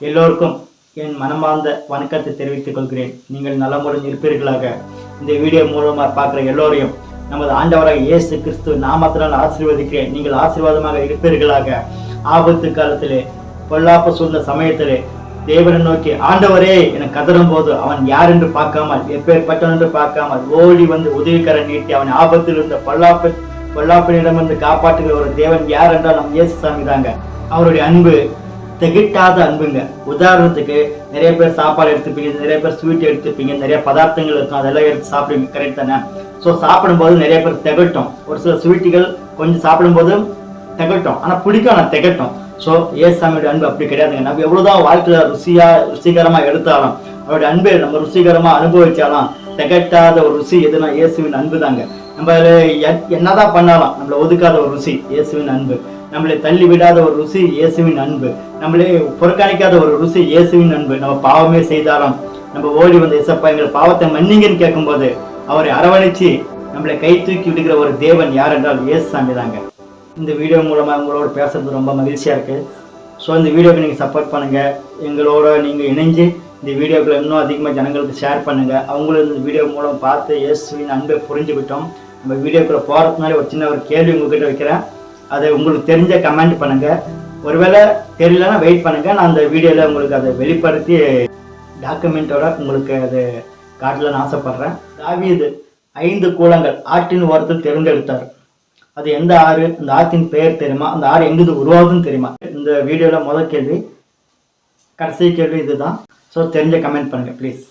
எல்லோருக்கும் என் மனமார்ந்த வணக்கத்தை தெரிவித்துக் கொள்கிறேன். நீங்கள் நலமுடன் இருப்பீர்களாக. இந்த வீடியோ மூலமாக பார்க்குற எல்லோரையும் நமது ஆண்டவராக இயேசு கிறிஸ்து நாமத்தினால் ஆசீர்வதிக்கிறேன். நீங்கள் ஆசீர்வாதமாக இருப்பீர்களாக. ஆபத்து காலத்திலே பொல்லாப்பு சூழ்ந்த சமயத்திலே தேவனை நோக்கி ஆண்டவரே என கதறும் போது அவன் யார் என்று பார்க்காமல் எப்பேற்பட்டவன் என்று பார்க்காமல் ஓடி வந்து உதவிக்கரை நீட்டி அவன் ஆபத்தில் இருந்த பொல்லாப்பு பொல்லாப்பினிடமிருந்து காப்பாற்றுகிற ஒரு தேவன் யார் என்றால் நம் இயேசு சாமி தாங்க. அவருடைய அன்பு திகட்டாத அன்புங்க. உதாரணத்துக்கு நிறைய பேர் சாப்பாடு எடுத்துப்பீங்க நிறைய பேர் ஸ்வீட் எடுத்துப்பீங்க நிறைய பதார்த்தங்கள் இருக்கும் அதெல்லாம் எடுத்து சாப்பிடுவீங்க கரெக்ட் தானே? ஸோ சாப்பிடும்போது நிறைய பேர் திகட்டும். ஒரு சில ஸ்வீட்டுகள் கொஞ்சம் சாப்பிடும்போது திகட்டும். ஆனால் பிடிக்கும் ஆனால் திகட்டும். ஸோ ஏசாமியோட அன்பு அப்படி கிடையாதுங்க. நம்ம எவ்வளோதான் வாழ்க்கையில் ருசியாக ருசிகரமாக எடுத்தாலும் அவருடைய அன்பை நம்ம ருசிகரமாக அனுபவிச்சாலும் திகட்டாத ஒரு ருசி எதுனா இயேசுவின் அன்பு தாங்க நம்ம என்னதான் பண்ணாலும் நம்மளை ஒதுக்காத ஒரு ருசி இயேசுவின் அன்பு. நம்மளை தள்ளி விடாத ஒரு ருசி இயேசுவின் அன்பு. நம்மளே புறக்கணிக்காத ஒரு ருசி இயேசுவின் அன்பு. நம்ம பாவமே செய்தாலும் நம்ம ஓடி வந்த இசப்பா எங்கள் பாவத்தை மன்னிங்கன்னு கேட்கும்போது அவரை அரவணைச்சு நம்மளை கை தூக்கி விடுகிற ஒரு தேவன் யார் என்றால் இயேசு சாமி தாங்க இந்த வீடியோ மூலமாக உங்களோட பேசுறது ரொம்ப மகிழ்ச்சியாக இருக்குது ஸோ இந்த வீடியோக்கு நீங்கள் சப்போர்ட் பண்ணுங்கள் எங்களோட நீங்கள் இணைஞ்சு இந்த வீடியோக்களை இன்னும் அதிகமாக ஜனங்களுக்கு ஷேர் பண்ணுங்கள் அவங்களும் இந்த வீடியோ மூலம் பார்த்து இயேசுவின் அன்பை புரிஞ்சுக்கிட்டோம். நம்ம வீடியோக்குள்ளே போகிறதுக்கு ஒரு சின்ன ஒரு கேள்வி உங்ககிட்ட வைக்கிறேன். அதை உங்களுக்கு தெரிஞ்ச கமெண்ட் பண்ணுங்கள் ஒருவேளை தெரியலன்னா வெயிட் பண்ணுங்கள் நான் அந்த வீடியோவில் உங்களுக்கு அதை வெளிப்படுத்தி டாக்குமெண்ட்டோட உங்களுக்கு அது காட்டலன்னு ஆசைப்பட்றேன். தாவீது ஐந்து கூலங்கள். ஆற்றின் ஓரத்தில் தேர்ந்தெடுத்தார் அது எந்த ஆறு? அந்த ஆற்றின் பெயர் தெரியுமா? அந்த ஆறு எங்கிருந்து உருவாகுதுன்னு தெரியுமா? இந்த வீடியோவில் முதல் கேள்வி கடைசி கேள்வி இதுதான். ஸோ தெரிஞ்ச கமெண்ட் பண்ணுங்கள் ப்ளீஸ்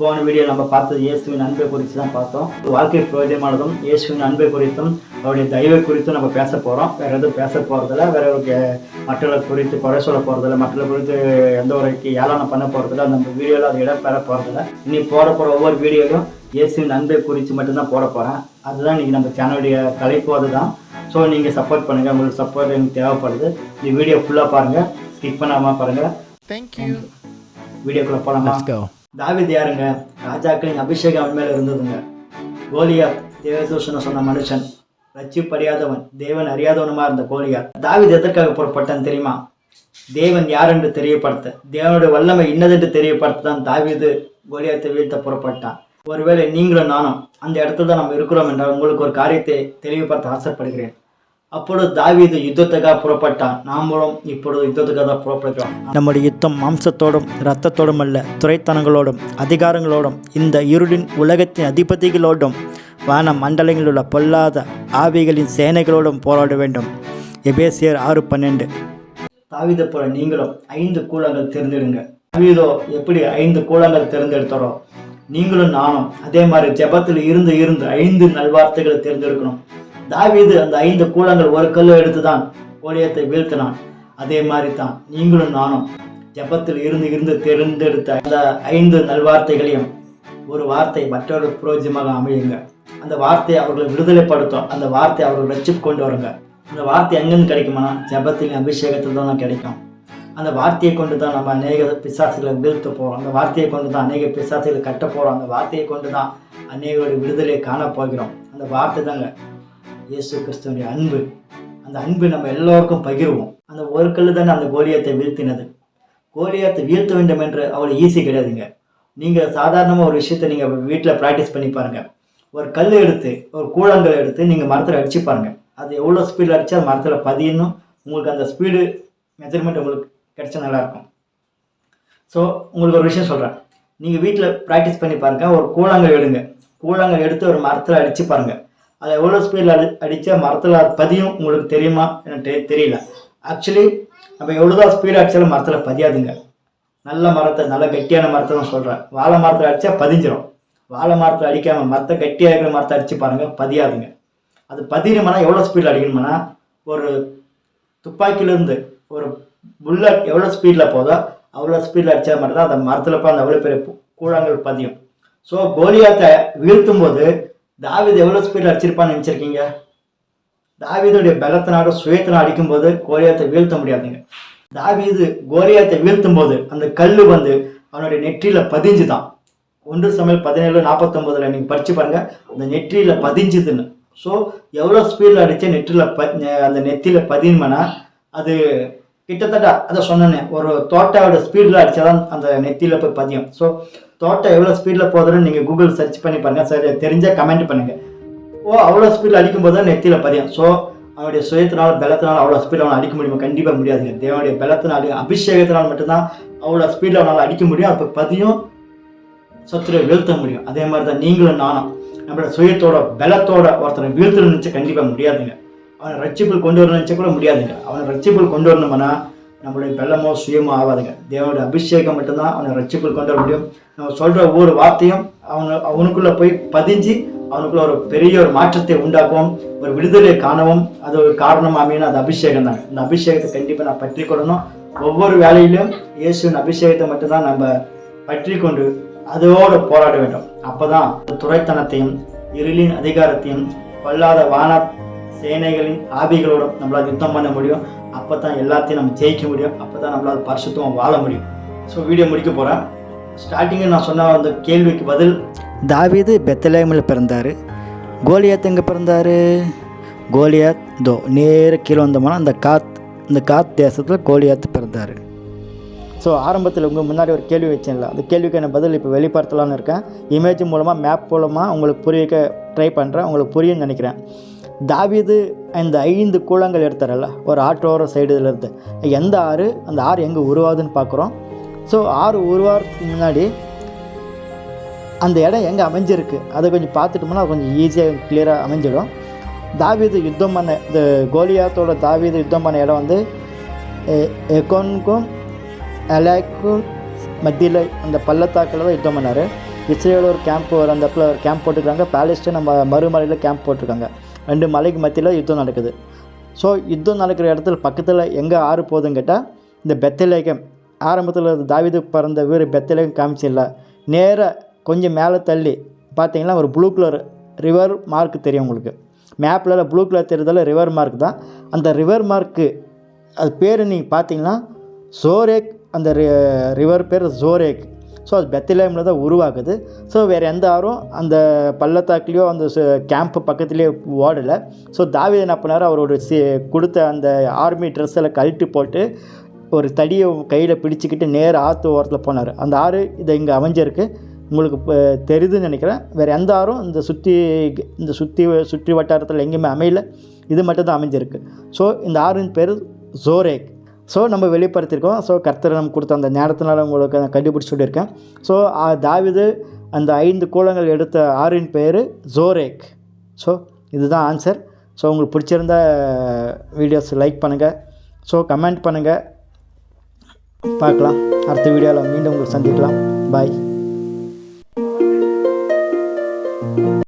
போன வீடியோ நம்ம பார்த்தது இயேசுவின் அன்பை குறித்து தான் பார்த்தோம். வாழ்க்கை பிரயோஜனமானதும் இயேசுவின் அன்பை குறித்தும் அவருடைய தயவை குறித்தும் நம்ம பேச போகிறோம் வேற எதுவும் பேச போகிறதில்ல வேற ஒரு மற்றவர்களை குறித்து குறை சொல்ல போகிறதில்ல மற்றவர்களை குறித்து எந்த ஒரு ஏளனம் பண்ண போகிறதில்ல நம்ம வீடியோவில் அது இடம் பெற போகிறதில்ல இனி போட போகிற ஒவ்வொரு வீடியோலையும் இயேசுவின் அன்பை குறித்து மட்டும்தான் போட போகிறேன் அதுதான் இன்னைக்கு நம்ம சேனலுடைய தலைப்பு அதுதான். ஸோ நீங்கள் சப்போர்ட் பண்ணுங்கள் உங்களுக்கு சப்போர்ட் எனக்கு தேவைப்படுது. இந்த வீடியோ ஃபுல்லாக பாருங்கள் ஸ்கிப் பண்ணாமல் பாருங்கள் Thank you. வீடியோக்குள்ளே போகலாமா Let's go. தாவீது யாருங்க? ராஜாக்களின் அபிஷேகம் அவன் மேலே இருந்ததுங்க. கோலியார் தேவதூஷனை சொன்ன மனுஷன் ரட்சிப்பறியாதவன் தேவன் அறியாதவனுமா இருந்த கோலியாத் தாவீது எதற்காக புறப்பட்டான் தெரியுமா? தேவன் யார் என்று தெரியப்படுத்த தேவனுடைய வல்லமை இன்னதென்று தெரியப்படுத்த தான் தாவிது கோலியாத்தை வீழ்த்த புறப்பட்டான். ஒருவேளை நீங்களும் நானும் அந்த இடத்துல தான் நம்ம இருக்கிறோம் என்றால் உங்களுக்கு ஒரு காரியத்தை தெளிவுபடுத்த ஆசைப்படுகிறேன். அப்பொழுது தாவீது யுத்தத்துக்காக புறப்பட்டான். நாமளும் இப்பொழுது யுத்தத்துக்காக தான் புறப்படுகிறோம். நம்முடைய யுத்தம் மாம்சத்தோடும் இரத்தத்தோடும் அல்ல துறைத்தனங்களோடும் அதிகாரங்களோடும் இந்த இருளின் உலகத்தின் அதிபதிகளோடும் வான மண்டலங்களில் உள்ள பொல்லாத ஆவிகளின் சேனைகளோடும் போராட வேண்டும். எபேசியர் ஆறு பன்னெண்டு. தாவீதை போல நீங்களும் ஐந்து கூலங்கள் தேர்ந்தெடுங்க தாவீதோ எப்படி ஐந்து கூலங்கள் தேர்ந்தெடுத்தாரோ நீங்களும் நானும் அதே மாதிரி ஜெபத்தில் இருந்து இருந்து ஐந்து நல்வார்த்தைகளை தேர்ந்தெடுக்கணும். தாவீது அந்த ஐந்து கூலங்கள் ஒரு கல்லை எடுத்து தான் கோலியத்தை வீழ்த்தினான். அதே மாதிரி தான் நீங்களும் நானும். ஜெபத்தில் இருந்து இருந்து தேர்ந்தெடுத்த அந்த ஐந்து நல்வார்த்தைகளையும் ஒரு வார்த்தை மற்றவர்கள் புரோஜமாக அமையுங்க. அந்த வார்த்தையை அவர்களை விடுதலைப்படுத்தும். அந்த வார்த்தை அவர்கள் ரட்சிப்பு கொண்டு வருங்க. அந்த வார்த்தை எங்கேருந்து கிடைக்குமானா ஜபத்தின் அபிஷேகத்தில் தான் தான் கிடைக்கும். அந்த வார்த்தையை கொண்டு தான் நம்ம அநேக பிசாசுகளை வீழ்த்த போகிறோம் அந்த வார்த்தையை கொண்டு தான் அநேக பிசாசுகளை கட்ட போகிறோம் அந்த வார்த்தையை கொண்டு தான் அநேகருடைய விடுதலையை காண போகிறோம். அந்த வார்த்தை தாங்க இயேசு கிறிஸ்துவனுடைய அன்பு. அந்த அன்பு நம்ம எல்லோருக்கும் பகிர்வோம். அந்த ஒரு கல்லு தானே அந்த கோலியத்தை வீழ்த்தினது. கோலியத்தை வீழ்த்த வேண்டும் என்று அவ்வளோ ஈஸி கிடையாதுங்க. நீங்கள் சாதாரணமாக ஒரு விஷயத்தை நீங்கள் வீட்டில் ப்ராக்டிஸ் பண்ணி பாருங்கள் ஒரு கல் எடுத்து ஒரு கூழாங்கல் எடுத்து நீங்கள் மரத்தில் அடிச்சு பாருங்கள் அது எவ்வளோ ஸ்பீடில் அடித்து அது மரத்தில் பதியணும். உங்களுக்கு அந்த ஸ்பீடு மெஜர்மெண்ட் உங்களுக்கு கிடைச்சா நல்லாயிருக்கும் ஸோ உங்களுக்கு ஒரு விஷயம் சொல்கிறேன் நீங்கள் வீட்டில் ப்ராக்டிஸ் பண்ணி பாருங்கள் ஒரு கூழாங்கல் எடுங்க. கூழாங்கல் எடுத்து ஒரு மரத்தில் அடித்து பாருங்கள் அதை எவ்வளோ ஸ்பீடில் அடி அடித்தா மரத்தில் அது பதியும் உங்களுக்கு தெரியுமா? எனக்கு தெரியல. ஆக்சுவலி நம்ம எவ்வளோதான் ஸ்பீடாக அடித்தாலும் மரத்தில் பதியாதுங்க. நல்ல மரத்தை நல்ல கெட்டியான மரத்தை தான் சொல்கிறேன் வாழை மரத்தில் அடித்தா பதிஞ்சிடும் வாழை மரத்தில் அடிக்காமல் மரத்தை கட்டியாக இருக்கிற மரத்தை அடித்து பாருங்கள் பதியாதுங்க. அது பதியணுமானா எவ்வளோ ஸ்பீடில் அடிக்கணுமானா ஒரு துப்பாக்கியிலேருந்து ஒரு புல்லட் எவ்வளோ ஸ்பீடில் போதோ அவ்வளோ ஸ்பீடில் அடித்தா மட்டும் தான் அந்த மரத்தில் போய் அந்த அவ்வளோ பெரிய கூழாங்கல் பதியும். ஸோ கோலியாத்தை வீழ்த்தும் போது தாவீது எவ்வளோ ஸ்பீடில் அடிச்சிருப்பான்னு நினச்சிருக்கீங்க? தாவீதுடைய பலத்தினாலும் சுயத்தினால் அடிக்கும்போது கோலியாத்தை வீழ்த்த முடியாதுங்க. தாவீது கோலியாத்தை வீழ்த்தும் போது அந்த கல் வந்து அவனுடைய நெற்றியில் பதிஞ்சு தான் ஒன்று சமையல் பதினேழு நாற்பத்தொம்போதில் நீங்கள் படித்து பாருங்கள் அந்த நெற்றியில் பதிஞ்சுதுன்னு. ஸோ எவ்வளோ ஸ்பீடில் அடித்து நெற்றியில் ப அந்த நெத்தியில் பதியுமனா அது கிட்டத்தட்ட அதை சொன்னேன் ஒரு தோட்டாவோட ஸ்பீடில் அடிச்சாதான் அந்த நெத்தியில் போய் பதியும். ஸோ தோட்டம் எவ்வளோ ஸ்பீடில் போதுன்னு நீங்கள் கூகுள் சர்ச் பண்ணி பாருங்கள் சரி தெரிஞ்சால் கமெண்ட் பண்ணுங்கள் ஓ அவ்வளோ ஸ்பீடில் அடிக்கும்போது தான் நெத்தியில் பதியும். ஸோ அவனுடைய சுயத்தினால் பலத்தினால் அவ்வளோ ஸ்பீடில் அவனை அடிக்க முடியுமா? கண்டிப்பாக முடியாதுங்க. தேவனுடைய பலத்தினால் அபிஷேகத்தினால் மட்டும்தான் அவ்வளோ ஸ்பீடில் அவனால் அடிக்க முடியும். அப்போ பதியும் சத்துரை வீழ்த்த முடியும். அதே மாதிரி தான் நீங்களும் நானும். நம்மளோட சுயத்தோட பலத்தோட ஒருத்தனை வீழ்த்தணும்னு நினச்சி கண்டிப்பாக முடியாதுங்க. அவனை ரட்சிப்பில் கொண்டு வரணும்னு நினச்சா கூட முடியாதுங்க. அவனை ரட்சிப்பில் கொண்டு வரணும்னா நம்மளுடைய பலமோ சுயமோ ஆகாதுங்க தேவனுடைய அபிஷேகம் மட்டும்தான் அவனை ரட்சிப்பில் கொண்டு வர முடியும். நம்ம சொல்கிற ஒவ்வொரு வார்த்தையும் அவனு அவனுக்குள்ளே போய் பதிஞ்சு அவனுக்குள்ள ஒரு பெரிய ஒரு மாற்றத்தை உண்டாக்கவும் ஒரு விடுதலையை காணவும். அது ஒரு காரணம் அமையணும் அது அபிஷேகம் தாங்க இந்த அபிஷேகத்தை கண்டிப்பாக நான் பற்றி கொள்ளணும். ஒவ்வொரு வேலையிலும் இயேசுவின் அபிஷேகத்தை மட்டும்தான் நம்ம பற்றி கொண்டு அதோடு போராட வேண்டும். அப்போ தான் துறைத்தனத்தையும் இருளின் அதிகாரத்தையும் கொல்லாத வான சேனைகளின் ஆவிகளோடும் நம்மளால் யுத்தம் பண்ண முடியும். அப்போ தான் எல்லாத்தையும் நம்ம ஜெயிக்க முடியும். அப்போ தான் நம்மளால் பரிசுத்தம் வாழ முடியும். ஸோ வீடியோ முடிக்க போகிறேன் ஸ்டார்டிங்கில் நான் சொன்ன அந்த கேள்விக்கு பதில். தாவீது பெத்தலேமில் பிறந்தார். கோலியாத் எங்கே பிறந்தார்? கோலியாத் தோ நேர கீழே வந்தோம்னா அந்த காத் இந்த காத் தேசத்தில் கோலியாத் பிறந்தார். ஸோ ஆரம்பத்தில் உங்கள் முன்னாடி ஒரு கேள்வி வச்சேன்ல. அந்த கேள்விக்கான பதில்? இப்போ வெளிப்படுத்தலாம்னு இருக்கேன். இமேஜ் மூலமாக மேப் மூலமாக உங்களுக்கு புரிய வைக்க ட்ரை பண்ணுறேன் உங்களுக்கு புரியும்னு நினைக்கிறேன். தாவீது இந்த ஐந்து கூழங்கள் எடுத்தாரல்ல ஒரு ஆற்றோர சைடுலேருந்து எந்த ஆறு? அந்த ஆறு எங்கே உருவாகுதுன்னு பார்க்குறோம். ஸோ ஆறு உருவாகிறதுக்கு முன்னாடி அந்த இடம் எங்கே அமைஞ்சிருக்கு? அதை கொஞ்சம் பார்த்துட்டோம்னா கொஞ்சம் ஈஸியாக கிளியராக அமைஞ்சிடும். தாவீது யுத்தம் பண்ண இந்த கோலியாத்தோட தாவீது யுத்தம் பண்ண இடம் வந்து எ- எகோனுக்கும் அலாக்கும் மத்தியில் அந்த பள்ளத்தாக்கில் தான் யுத்தம் பண்ணார். இஸ்ரேல் ஒரு கேம்ப் ஒரு அந்த இடத்துல ஒரு கேம்ப் போட்டுருக்காங்க பாலஸ்டைன் நம்ம மறுமலையில் கேம்ப் போட்டிருக்காங்க. ரெண்டு மலைக்கு மத்தியில் யுத்தம் நடக்குது. ஸோ யுத்தம் நடக்கிற இடத்துல பக்கத்தில் எங்கே ஆறு போகுதுன்னு கேட்டால் இந்த பெத்தலேகம் ஆரம்பத்தில் தாவிது பிறந்த வீடு பெத்தலேகம் காமிச்சிடல நேராக கொஞ்சம் மேலே தள்ளி பார்த்தீங்கன்னா ஒரு ப்ளூ கலர் ரிவர் மார்க் தெரியும் உங்களுக்கு. மேப்பில் ப்ளூ கலர் தெரியுறதால ரிவர் மார்க் தான். அந்த ரிவர் மார்க்கு அது பேர் நீங்கள் பார்த்தீங்கன்னா ஜோரேக் அந்த ரிவர் பேர் ஜோரேக் ஸோ அது பெத்திலேமில் தான் உருவாகுது. ஸோ வேறு எந்த ஆறும் அந்த பள்ளத்தாக்குலேயோ அந்த கேம்ப் பக்கத்துலேயோ ஓடலை. ஸோ தாவித என்ன பண்ணார்? அவரோட சி கொடுத்த அந்த ஆர்மி ட்ரெஸ்ஸில் கழட்டி போட்டு ஒரு தடியை கையில் பிடிச்சிக்கிட்டு நேராக ஆற்று ஓரத்தில் போனார். அந்த ஆறு இதை இங்கே அமைஞ்சிருக்கு. உங்களுக்கு இப்போ தெரியுதுன்னு நினைக்கிறேன். வேறு எந்த ஆறும் இந்த சுற்றி இந்த சுற்றி சுற்றி வட்டாரத்தில் எங்கேயுமே அமையல. இது மட்டும் தான் அமைஞ்சிருக்கு. ஸோ இந்த ஆறின் பேர் ஜோரேக் ஸோ நம்ம வெளிப்படுத்தியிருக்கோம். ஸோ கர்த்தர் நம்ம கொடுத்த அந்த நேரத்தினால உங்களுக்கு நான் கண்டுபிடிச்சி சொல்லியிருக்கேன். ஸோ தாவிது அந்த ஐந்து கூலங்கள் எடுத்த ஆறின் பேர் ஜோரேக். ஸோ இதுதான் ஆன்சர் ஸோ உங்களுக்கு பிடிச்சிருந்த வீடியோஸ் லைக் பண்ணுங்கள் ஸோ கமெண்ட் பண்ணுங்கள் பார்க்கலாம். அடுத்த வீடியோவில் மீண்டும் உங்களுக்கு சந்திக்கலாம். பாய்